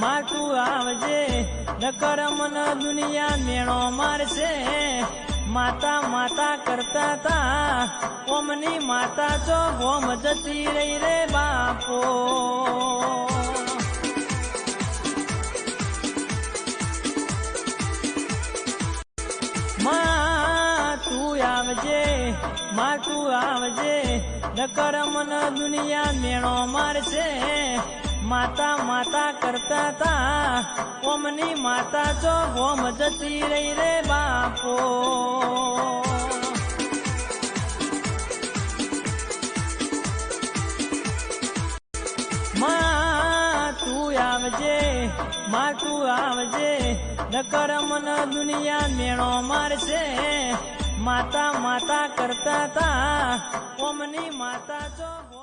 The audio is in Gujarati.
માતું આવજે, નકર મન દુનિયા મેણો મારશે. માતા માતા કરતા તા, ઓમની માતા જો ગોમ જતી રહી રે બાપો. તું આવજે માં તું આવજે, નકર મન દુનિયા મેણો મારશે. માતા માતા કરતા તા ઓમની માતા જો ગોમ જતી રહી રે બાપો માં તું આવજે માં તું આવજે નકર મન દુનિયા મેણો મારશે માતા માતા કરતા તા ઓમની માતા જો